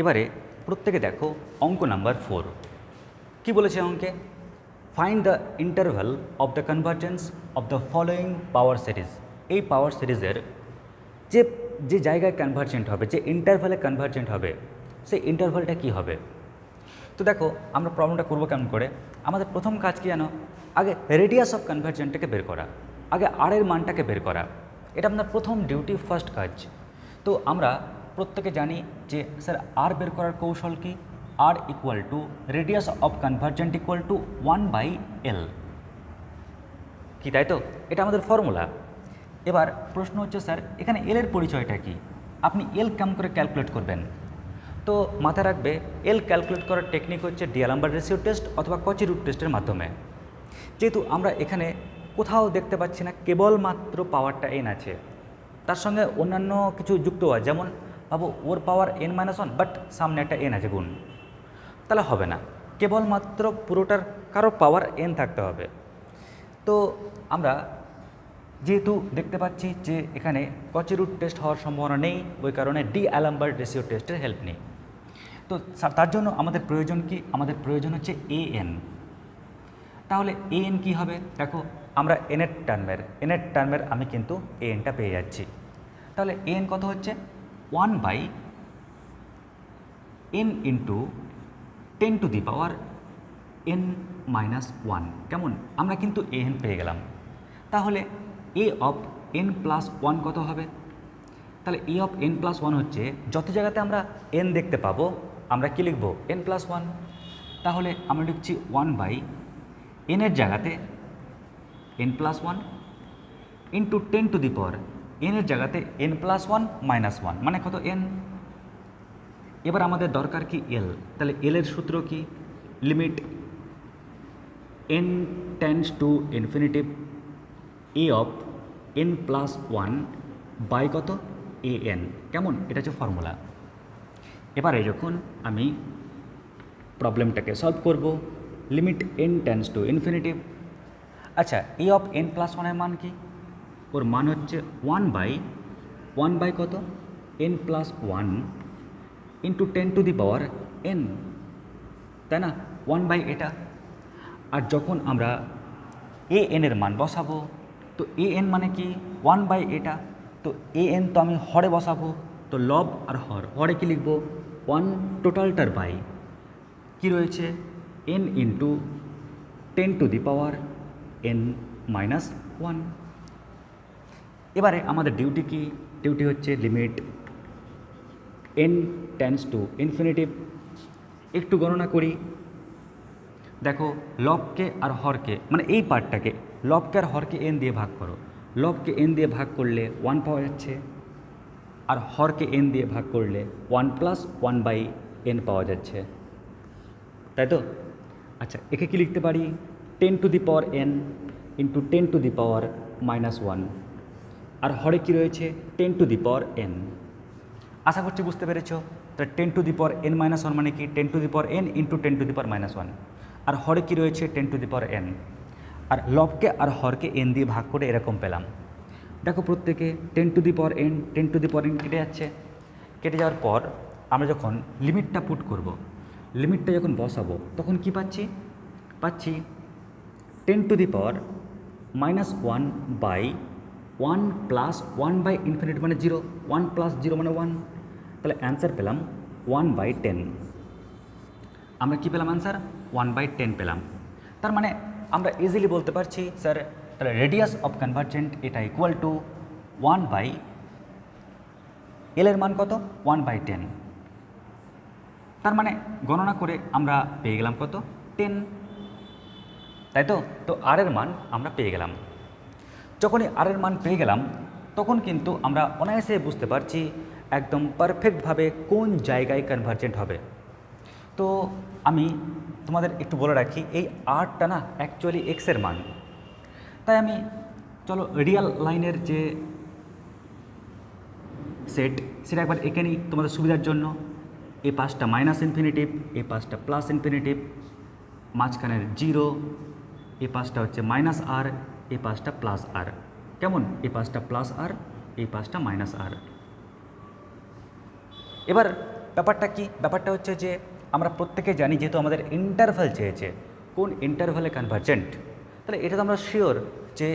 এবারে প্রত্যেকে দেখো অঙ্ক নাম্বার ফোর কি বলেছে অঙ্কে? Find the interval of the convergence of the following power series এই পাওয়ার সিরিজের যে যে জায়গায় কনভার্জেন্ট হবে, যে ইন্টারভ্যালে কনভার্জেন্ট হবে, সেই ইন্টারভ্যালটা কী হবে? তো দেখো, আমরা প্রবলেমটা করব কেমন করে? আমাদের প্রথম কাজ কি জানো? আগে রেডিয়াস অফ কনভার্জেন্টটাকে বের করা, আগে আর এর মানটাকে বের করা। এটা আপনার প্রথম ডিউটি ফার্স্ট কাজ। তো আমরা প্রত্যেকে জানি যে, স্যার আর বের করার কৌশল কি? আর equal to radius of convergent equal to one by L কি তাই তো? এটা আমাদের ফর্মুলা এবার প্রশ্ন হচ্ছে, স্যার, এখানে এল এর পরিচয়টা কি? আপনি এল কেমন করে ক্যালকুলেট করবেন? তো মাথায় রাখবে এল ক্যালকুলেট করার টেকনিক হচ্ছে ডিয়ালাম্বার রেসিও টেস্ট অথবা কচি রুট টেস্টের মাধ্যমে। যেহেতু আমরা এখানে কোথাও দেখতে পাচ্ছি না, কেবলমাত্র পাওয়ারটা এন আছে। তার সঙ্গে অন্যান্য কিছু যুক্ত হয় যেমন ভাবো ওর power N minus one but সামনে একটা এন আছে গুণ তাহলে হবে না কেবলমাত্র পুরোটার কারও পাওয়ার এন থাকতে হবে তো আমরা যেহেতু দেখতে পাচ্ছি যে এখানে কচি রুট টেস্ট হওয়ার সম্ভাবনা নেই ওই কারণে ডি অ্যালাম্বার্ট রেসিও টেস্টের হেল্প নেই তো তার জন্য আমাদের প্রয়োজন কি আমাদের প্রয়োজন হচ্ছে এ এন তাহলে এ এন কী হবে দেখো আমরা এনের টার্মের এনের টার্মের আমি কিন্তু এ এনটা পেয়ে যাচ্ছি। তাহলে এ এন কত হচ্ছে? One by N into ten to the power N minus one কেমন? আমরা কিন্তু এন পেয়ে গেলাম। তাহলে A of N plus one কত হবে? তাহলে A of N plus one হচ্ছে, যত জায়গাতে আমরা এন দেখতে পাবো, আমরা কি লিখব? এন প্লাস ওয়ান তাহলে আমরা লিখছি ওয়ান বাই এনের জায়গাতে N plus one into ten to the power এনের জায়গাতে N plus one minus one মানে কত এন এবার আমাদের দরকার কি এল তাহলে এল এর সূত্র কি? Limit N tends to infinitive A of N plus one by কত? এ এন কেমন? এটা হচ্ছে ফর্মুলা এবারে যখন আমি প্রবলেমটাকে সলভ করব limit N tends to infinitive আচ্ছা এ অফ এন প্লাস ওয়ানের মান কি? ওর মান হচ্ছে ওয়ান বাই ওয়ান বাই কত? N plus one into ten to the power N তাই না? ওয়ান বাই এটা। আর যখন আমরা এ এনের মান বসাবো, তো এ এন মানে কি? ওয়ান বাই এটা। তো এ এন তো আমি হরে বসাবো, তো লব আর হর, হরে কি লিখব? ওয়ান টোটালটার বাই কি রয়েছে? N into ten to the power N minus one এবারে আমাদের ডিউটি কি? ডিউটি হচ্ছে limit N tends to infinitive একটু গণনা করি। দেখো লবকে আর হরকে মানে এই পার্টটাকে লবকে আর হরকে এন দিয়ে ভাগ করো। লবকে এন দিয়ে ভাগ করলে ওয়ান পাওয়া যাচ্ছে, আর হরকে এন দিয়ে ভাগ করলে one plus one by N পাওয়া যাচ্ছে। তাই তো? আচ্ছা একে কি লিখতে পারি? Ten to the power N into ten to the power minus one আর হরে কি রয়েছে? টেন টু দি পর এন আশা করছি বুঝতে পেরেছ? তাহলে টেন টু দি পর এন মাইনাস ওয়ান মানে কি? টেন টু দি পর N into ten to the পর মাইনাস ওয়ান আর হরে কি রয়েছে? টেন টু দি পর এন আর লবকে আর হরকে এন দিয়ে ভাগ করে এরকম পেলাম। দেখো প্রত্যেকে টেন টু দি পর এন টেন টু দি পর এন কেটে যাচ্ছে। কেটে যাওয়ার পর আমরা যখন লিমিটটা পুট করব, লিমিটটা যখন বসাবো, তখন কি পাচ্ছি? পাচ্ছি ten to the power minus one by one plus one by infinite মানে জিরো ওয়ান প্লাস জিরো মানে ওয়ান তাহলে অ্যান্সার পেলাম ওয়ান বাই টেন আমরা কী পেলাম অ্যান্সার ওয়ান বাই টেন পেলাম। তার মানে আমরা ইজিলি বলতে পারছি স্যার তাহলে রেডিয়াস অফ কনভার্জেন্ট এটা ইকুয়াল টু ওয়ান বাই এলের মান কত? ওয়ান বাই টেন তার মানে গণনা করে আমরা পেয়ে গেলাম কত? টেন তাই তো? তো আর এর মান আমরা পেয়ে গেলাম। যখনই আর এর মান পেয়ে গেলাম, তখন কিন্তু আমরা অনায়াসে বুঝতে পারছি একদম পারফেক্টভাবে কোন জায়গায় কনভার্জেন্ট হবে। তো আমি তোমাদের একটু বলে রাখি, এই আরটা না অ্যাকচুয়ালি এক্সের মান। তাই আমি, চলো রিয়াল লাইনের যে সেট সেটা একবার এঁকে নিই তোমাদের সুবিধার জন্য। এই পাঁচটা মাইনাস ইনফিনিটিভ এই পাঁচটা প্লাস ইনফিনিটিভ মাঝখানের জিরো এই পাঁচটা হচ্ছে মাইনাস আর এই পাঁচটা প্লাস আর। কেমন? এই পাঁচটা প্লাস আর এই পাঁচটা মাইনাস আর। এবার ব্যাপারটা কি? ব্যাপারটা হচ্ছে যে আমরা প্রত্যেকে জানি যেহেতু আমাদের ইন্টারভ্যাল চেয়েছে, কোন ইন্টারভ্যালে কনভার্জেন্ট তাহলে এটা তো আমরা শিওর যে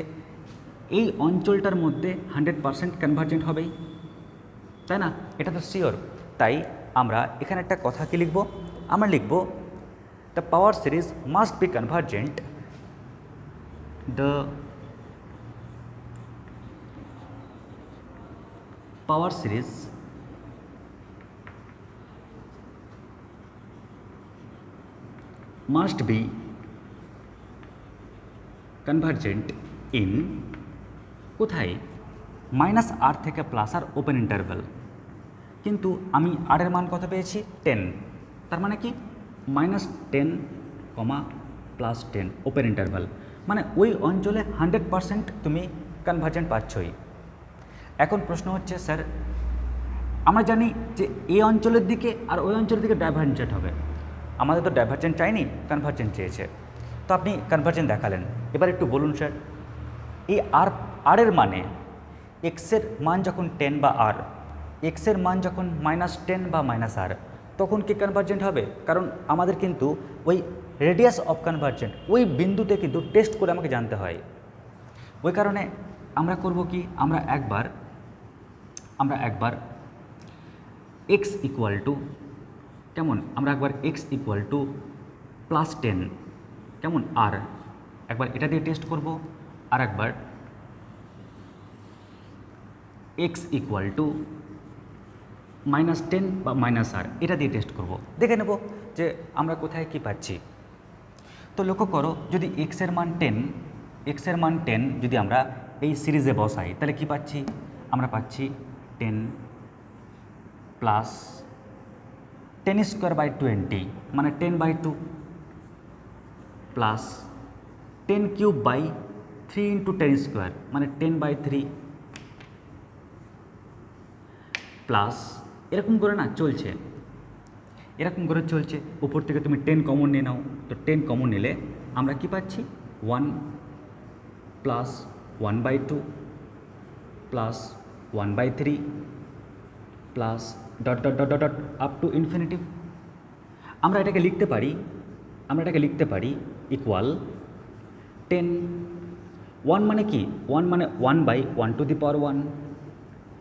এই অঞ্চলটার মধ্যে হান্ড্রেড পারসেন্ট কনভার্জেন্ট হবেই। তাই না? এটা তো শিওর তাই আমরা এখানে একটা কথা কি লিখব? আমরা লিখব the power series must be convergent the power series. Must be convergent in কোথায়? মাইনাস আর থেকে প্লাস আর ওপেন ইন্টারভ্যাল কিন্তু আমি আর এর মান কত পেয়েছি? টেন তার মানে কি? মাইনাস টেন কমা প্লাস টেন ওপেন ইন্টারভ্যাল মানে ওই অঞ্চলে হান্ড্রেড পারসেন্ট তুমি কনভার্জেন্ট পাচ্ছই। এখন প্রশ্ন হচ্ছে, স্যার, আমরা জানি যে এই অঞ্চলের দিকে আর ওই অঞ্চলের দিকে ডাইভার্জেন্ট হবে। আমাদের তো ডাইভার্জেন্ট চাইনি কনভার্জেন্ট চেয়েছে। তো আপনি কনভার্জেন্ট দেখালেন। এবার একটু বলুন, স্যার এই আর আরের মানে এক্সের মান যখন টেন বা আর এক্সের মান যখন মাইনাস টেন বা মাইনাস আর তখন কি কনভার্জেন্ট হবে? কারণ আমাদের কিন্তু ওই রেডিয়াস অফ কনভার্জেন্ট ওই বিন্দুতে কিন্তু টেস্ট করে আমাকে জানতে হয়। ওই কারণে আমরা করব কি? আমরা একবার আমরা একবার এক্স ইকুয়াল টু কেমন? আমরা একবার X equal to plus ten কেমন? আর একবার এটা দিয়ে টেস্ট করব, আর একবার X equal to minus ten বা মাইনাস আর এটা দিয়ে টেস্ট করব। দেখে নেব যে আমরা কোথায় কি পাচ্ছি। তো লক্ষ্য করো, যদি এক্সের মান টেন এক্সের মান টেন যদি আমরা এই সিরিজে বসাই, তাহলে কি পাচ্ছি? আমরা পাচ্ছি ten plus ten square by twenty মানে ten by two plus ten cube by three into ten square মানে টেন বাই থ্রি প্লাস এরকম করে না চলছে। এরকম করে চলছে, উপর থেকে তুমি টেন কমন নিয়ে নাও, তো টেন কমন নিলে আমরা কি পাচ্ছি? One plus one by two plus one by three plus dot dot dot dot dot up to infinitive আমরা এটাকে লিখতে পারি, আমরা এটাকে লিখতে পারি ইকুয়াল টেন ওয়ান মানে কি? ওয়ান মানে one by one to the power one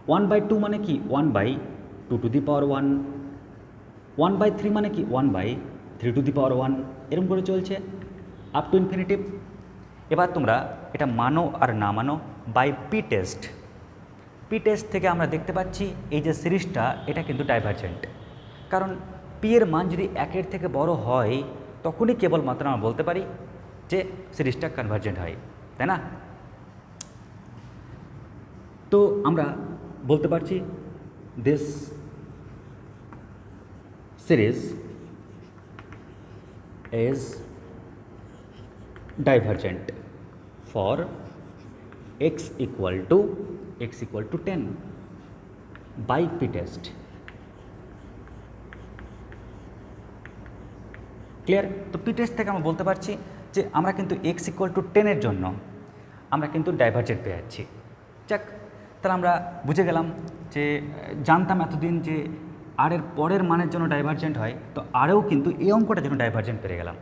one by two মানে কি? One by two to the power one one by three মানে কি? One by three to the power one এরকম করে চলছে আপ টু ইনফিনিটিভ এবার তোমরা এটা মানো আর না মানো by P test P test থেকে আমরা দেখতে পাচ্ছি এই যে সিরিজটা, এটা কিন্তু ডাইভার্জেন্ট কারণ পি এর মান যদি একের থেকে বড় হয়, তখনই কেবলমাত্র আমরা বলতে পারি যে সিরিজটা কনভার্জেন্ট হয়, তাই না? তো আমরা বলতে পারছি this series is divergent for x equal to x equal to 10 by p test. Clear তো পি টেস্ট থেকে আমরা বলতে পারছি যে আমরা কিন্তু এক্স ইকুয়াল টু টেনের জন্য আমরা কিন্তু ডাইভার্জেন্ট পেয়ে যাচ্ছি। যাক, তাহলে আমরা বুঝে গেলাম যে, জানতাম এতদিন যে আর এর পরের মানের জন্য ডাইভার্জেন্ট হয়, তো আরেও কিন্তু এই অঙ্কটার জন্য ডাইভার্জেন্ট পেয়ে গেলাম।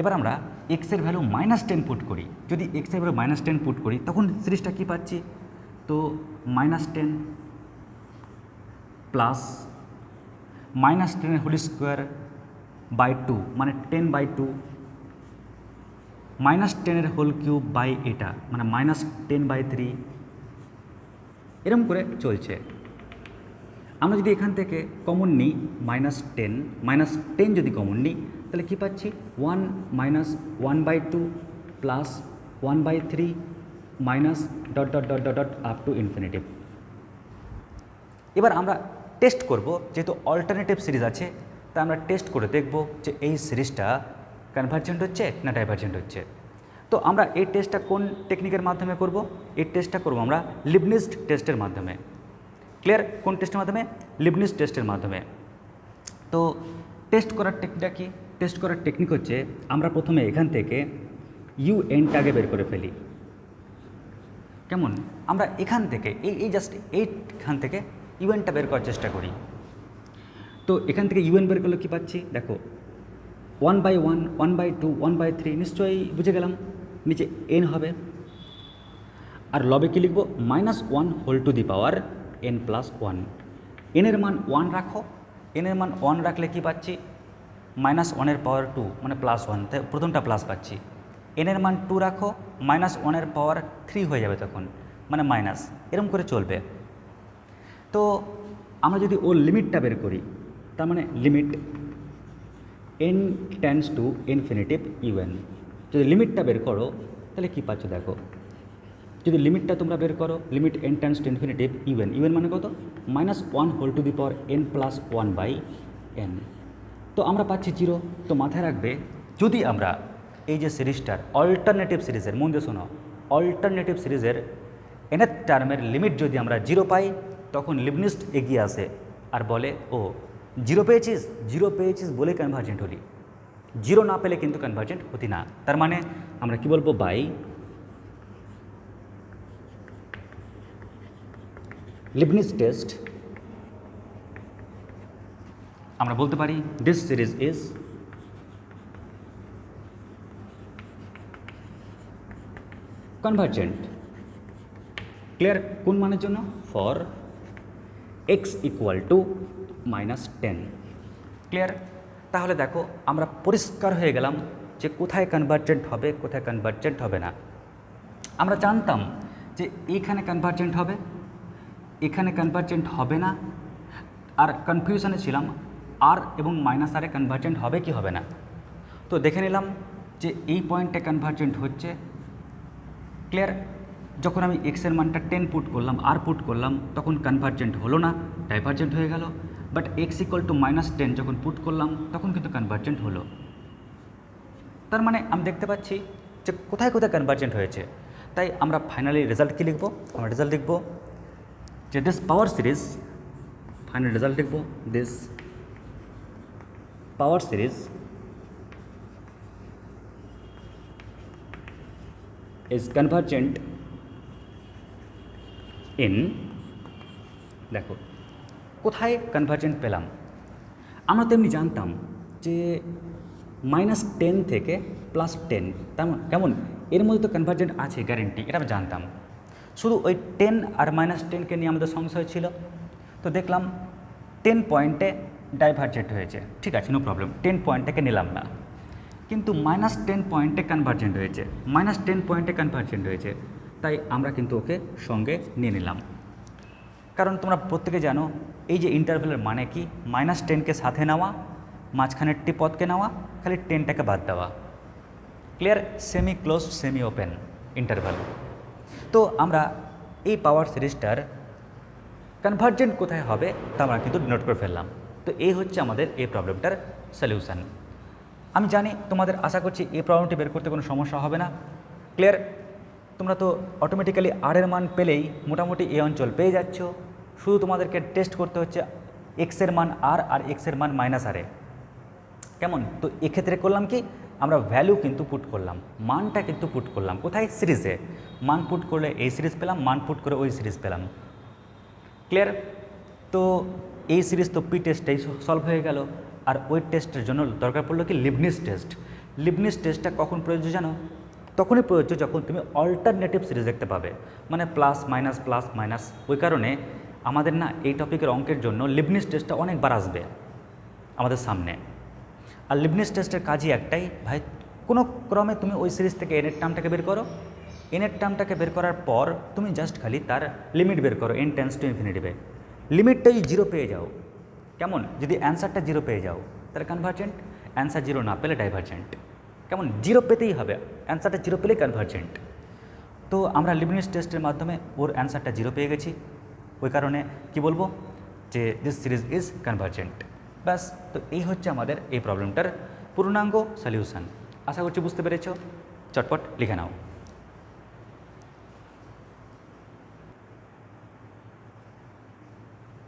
এবার আমরা এক্সের ভ্যালু মাইনাস টেন পুট করি। যদি এক্সের ভ্যালু মাইনাস টেন পুট করি, তখন সিরিজটা কী পাচ্ছি? তো মাইনাস টেন প্লাস মাইনাস টেনের হোল স্কোয়ার বাই টু মানে টেন বাই টু মাইনাস টেনের হোল কিউব বাই এটা মানে মাইনাস টেন বাই থ্রি এরম করে চলছে। আমরা যদি এখান থেকে কমন নিই মাইনাস টেন মাইনাস টেন যদি কমন নিই, তাহলে কী পাচ্ছি? One minus one by two plus one by three minus dot dot dot dot dot up to infinitive এবার আমরা টেস্ট করব, যেহেতু অল্টারনেটিভ সিরিজ আছে, তা আমরা টেস্ট করে দেখব যে এই সিরিজটা কনভার্জেন্ট হচ্ছে না ডাইভার্জেন্ট হচ্ছে। তো আমরা এই টেস্টটা কোন টেকনিকের মাধ্যমে করব? এই টেস্টটা করব আমরা লিবনিস্ট টেস্টের মাধ্যমে। ক্লিয়ার কোন টেস্টের মাধ্যমে? লিবনিস্ট টেস্টের মাধ্যমে। তো টেস্ট করার টেকনিকটা কি? টেস্ট করার টেকনিক হচ্ছে, আমরা প্রথমে এখান থেকে ইউ এনটাকে বের করে ফেলি। কেমন? আমরা এখান থেকে, এই এই জাস্ট এইখান থেকে ইউএনটা বের করার চেষ্টা করি। তো এখান থেকে ইউএন বের করলে কী পাচ্ছি? দেখো one by one one by two one by three নিশ্চয়ই বুঝে গেলাম, নিচে এন হবে। আর লবে কী লিখব? Minus one whole to the power n plus one এনের মান ওয়ান রাখো। এনের মান ওয়ান রাখলে কি পাচ্ছি? মাইনাস ওয়ানের পাওয়ার টু মানে প্লাস ওয়ান তাই প্রথমটা প্লাস পাচ্ছি। এনের মান টু রাখো মাইনাস ওয়ানের পাওয়ার থ্রি হয়ে যাবে তখন মানে মাইনাস এরকম করে চলবে। তো আমরা যদি ওর লিমিটটা বের করি, তার মানে limit n tends to infinity u n যদি লিমিটটা বের করো, তাহলে কী পাচ্ছ দেখো? যদি লিমিটটা তোমরা বের করো limit n tends to infinity u n u n মানে কত? Minus one whole to the power n plus one by n তো আমরা পাচ্ছি জিরো তো মাথায় রাখবে, যদি আমরা এই যে সিরিজটার অল্টারনেটিভ সিরিজের মন দিয়ে শোনো অল্টারনেটিভ সিরিজের এনের টার্মের লিমিট যদি আমরা জিরো পাই, তখন লিবনিস্ট এগিয়ে আসে আর বলে, ও জিরো পেয়েছিস? জিরো পেয়েছিস বলে কনভার্জেন্ট হলি। জিরো না পেলে কিন্তু কনভার্জেন্ট হতি না। তার মানে আমরা কি বলব? বাই লিবনিস টেস্ট আমরা বলতে পারি this series is convergent clear কোন মানের জন্য? For x equal to minus ten clear তাহলে দেখো আমরা পরিষ্কার হয়ে গেলাম যে কোথায় কনভার্জেন্ট হবে কোথায় কনভার্জেন্ট হবে না। আমরা জানতাম যে এইখানে কনভার্জেন্ট হবে এখানে কনভার্জেন্ট হবে না আর কনফিউশনে ছিলাম আর এবং মাইনাস আরে কনভার্জেন্ট হবে কি হবে না। তো দেখে নিলাম যে এই পয়েন্টে কনভার্জেন্ট হচ্ছে ক্লিয়ার যখন আমি এক্সের মানটা টেন পুট করলাম আর পুট করলাম, তখন কনভার্জেন্ট হলো না ডাইভার্জেন্ট হয়ে গেল। But x equal to minus ten যখন পুট করলাম, তখন কিন্তু কনভার্জেন্ট হলো। তার মানে আমি দেখতে পাচ্ছি যে কোথায় কোথায় কনভার্জেন্ট হয়েছে। তাই আমরা ফাইনালি রেজাল্ট কী লিখব? আমরা রেজাল্ট লিখব যে this power series final result লিখব this power series is convergent in, দেখো, কোথায় কনভার্জেন্ট পেলাম? আমরা তেমনি জানতাম যে মাইনাস টেন থেকে প্লাস টেন তেমন কেমন? এর মধ্যে তো কনভার্জেন্ট আছে গ্যারেন্টি এটা আমি জানতাম। শুধু ওই টেন আর মাইনাস টেনকে নিয়ে আমাদের সংশয় ছিল। তো দেখলাম টেন পয়েন্টে ডাইভার্জেন্ট হয়েছে। ঠিক আছে নো প্রবলেম টেন পয়েন্টটাকে নিলাম না। কিন্তু মাইনাস টেন পয়েন্টে কনভার্জেন্ট হয়েছে মাইনাস টেন পয়েন্টে কনভার্জেন্ট হয়েছে তাই আমরা কিন্তু ওকে সঙ্গে নিয়ে নিলাম। কারণ তোমরা প্রত্যেকে জানো এই যে ইন্টারভেলের মানে কি? মাইনাস টেনকে সাথে নেওয়া মাঝখানেরটি পদকে নেওয়া খালি টেনটাকে বাদ দেওয়া। Clear semi close semi open interval তো আমরা এই পাওয়ার সিরিজটার কনভার্জেন্ট কোথায় হবে তা আমরা কিন্তু নোট করে ফেললাম। তো এই হচ্ছে আমাদের এই প্রবলেমটার সলিউশন আমি জানি তোমাদের আশা করছি এই প্রবলেমটি বের করতে কোনো সমস্যা হবে না। ক্লিয়ার তোমরা তো অটোমেটিক্যালি আর এর মান পেলেই মোটামুটি এই অঞ্চল পেয়ে যাচ্ছ। শুধু তোমাদেরকে টেস্ট করতে হচ্ছে এক্সের মান আর আর এক্সের মান মাইনাস আরে কেমন? তো এক্ষেত্রে করলাম কি? আমরা ভ্যালু কিন্তু পুট করলাম, মানটা কিন্তু পুট করলাম। কোথায়? সিরিজে মান পুট করলে এই সিরিজ পেলাম, মান পুট করে ওই সিরিজ পেলাম। ক্লিয়ার তো এই সিরিজ তো পি টেস্টটাই সলভ হয়ে গেল। আর ওই টেস্টের জন্য দরকার পড়ল কি লিবনিস টেস্ট লিবনিস টেস্টটা কখন প্রযোজ্য জানো? তখনই প্রযোজ্য যখন তুমি অল্টারনেটিভ সিরিজ দেখতে পাবে। মানে প্লাস মাইনাস প্লাস মাইনাস ওই কারণে আমাদের না এই টপিকের অঙ্কের জন্য লিবনিস টেস্টটা অনেকবার আসবে আমাদের সামনে। আর লিবনিস টেস্টের কাজই একটাই, ভাই, কোনো ক্রমে তুমি ওই সিরিজ থেকে এনের টার্মটাকে বের করো। এনের টার্মটাকে বের করার পর তুমি জাস্ট খালি তার লিমিট বের করো এন টেন্স টু ইনফিনিটিভে লিমিটটাই জিরো পেয়ে যাও। কেমন? যদি অ্যান্সারটা জিরো পেয়ে যাও, তাহলে কনভার্জেন্ট অ্যান্সার জিরো না পেলে ডাইভার্জেন্ট কেমন? জিরো পেতেই হবে। অ্যান্সারটা জিরো পেলেই কনভার্জেন্ট তো আমরা লিবনিস টেস্টের মাধ্যমে ওর অ্যান্সারটা জিরো পেয়ে গেছি। ওই কারণে কি বলব? যে দিস সিরিজ ইজ কনভার্জেন্ট ব্যাস, তো এই হচ্ছে আমাদের এই প্রবলেমটার পূর্ণাঙ্গ সলিউশন আশা করছি বুঝতে পেরেছ। চটপট লিখে নাও।